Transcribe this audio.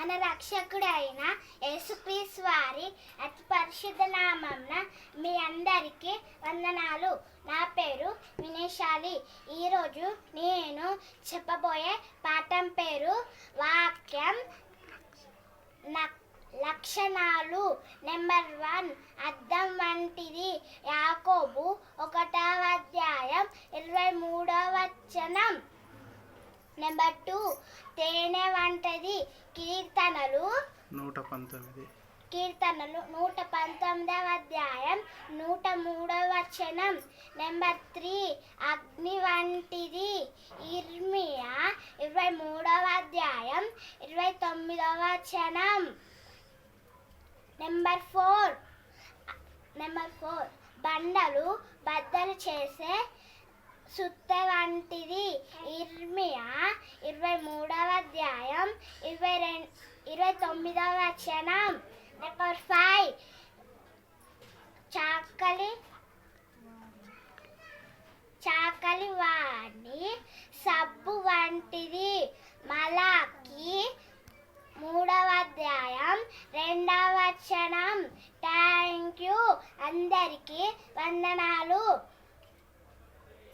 మన రక్షకుడు అయిన వారి అతి పరిశుద్ధ నామంన మీ అందరికీ వందనాలు. నా పేరు వినేశాలి. ఈరోజు నేను చెప్పబోయే పాఠం పేరు వాక్యం న- లక్షణాలు. నెంబర్ వన్ అద్దం వంటిది. యాకోబు ఒకటవ అధ్యాయం ఇరవై మూడవ వచనం. నెంబర్ టూ తేనె వంటిది. కీర్తనలు. నూట పంతొమ్మిది. కీర్తనలు. నూట పంతొమ్మిదవ అధ్యాయం. నూట మూడవ వచనం. నెంబర్ త్రీ అగ్ని వంటిది. ఇర్మియా ఇరవై మూడవ అధ్యాయం. ఇరవై తొమ్మిదవ వచనం. నెంబర్ ఫోర్ నెంబర్ ఫోర్ బండలు బద్దలు చేసే సుత్త వంటిది. ఇర్మియా ఇరవై మూడవ అధ్యాయం ఇరవై రెండు ఇరవై తొమ్మిదవ వచనం. నెంబర్ ఫైవ్ చాకలి చాకలి వాణి సబ్బు వంటిది. మలాకి మూడవ అధ్యాయం రెండవ వచనం. థ్యాంక్ యూ అందరికీ వందనాలు.